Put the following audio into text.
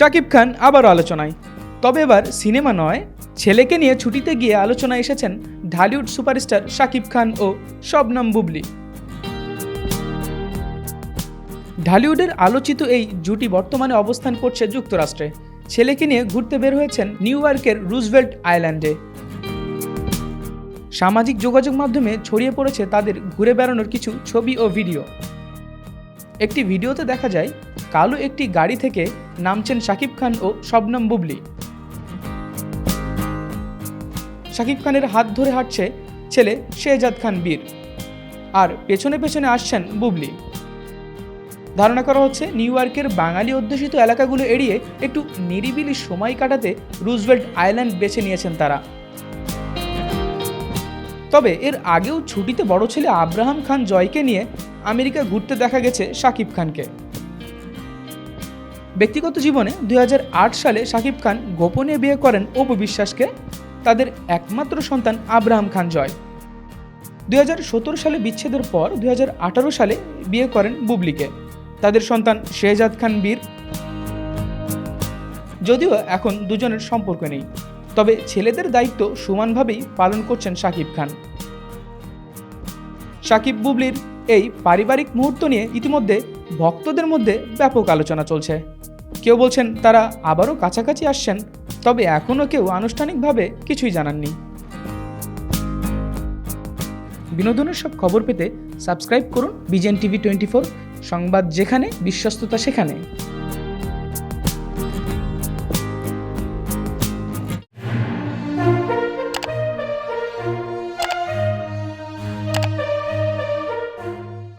শাকিব খান আবারও আলোচনায়। তবে এবার সিনেমা নয়, ছেলেকে নিয়ে ছুটিতে গিয়ে আলোচনায় এসেছেন ঢালিউড সুপারস্টার শাকিব খান ও শবনম বুবলি। ঢালিউডের আলোচিত এই জুটি বর্তমানে অবস্থান করছে যুক্তরাষ্ট্রে। ছেলেকে নিয়ে ঘুরতে বের হয়েছেন নিউ ইয়র্কের রুজভেল্ট আইল্যান্ডে। সামাজিক যোগাযোগ মাধ্যমে ছড়িয়ে পড়েছে তাদের ঘুরে বেড়ানোর কিছু ছবি ও ভিডিও। একটি ভিডিওতে দেখা যায় কালো একটি গাড়ি থেকে নামছেন শাকিব খান ও শবনম বুবলি। শাকিব খানের হাত ধরে হাঁটছে ছেলে শেহজাদ খান বীর আর পেছনে পেছনে আসছেন বুবলি। ধারণা করা হচ্ছে নিউ ইয়র্কের বাঙালি অধ্যুষিত এলাকাগুলো এড়িয়ে একটু নিরিবিলি সময় কাটাতে রুজভেল্ট আইল্যান্ড বেছে নিয়েছেন তারা। তবে এর আগেও ছুটিতে বড় ছেলে আব্রাহাম খান জয়কে নিয়ে আমেরিকা ঘুরতে দেখা গেছে শাকিব খানকে। ব্যক্তিগত জীবনে দুই হাজার আট সালে শাকিব খান গোপনে বিয়ে করেন অপু বিশ্বাসকে। তাদের একমাত্র সন্তান আব্রাহাম খান জয়। দুই হাজার সতেরো সালে বিচ্ছেদের পর দু হাজার আঠারো সালে বিয়ে করেন বুবলিকে। তাদের সন্তান শেহজাদ খান বীর। যদিও এখন দুজনের সম্পর্ক নেই, তবে ছেলেদের দায়িত্ব সমানভাবেই পালন করছেন শাকিব খান। শাকিব বুবলির এই পারিবারিক মুহূর্ত নিয়ে ইতিমধ্যে ভক্তদের মধ্যে ব্যাপক আলোচনা চলছে। কেউ বলছেন তারা আবারও কাছাকাছি আসছেন, তবে এখনও কেউ আনুষ্ঠানিকভাবে কিছুই জানাননি। বিনোদনের সব খবর পেতে সাবস্ক্রাইব করুন বিজেন টিভি টোয়েন্টি সংবাদ যেখানে, বিশ্বস্ততা সেখানে।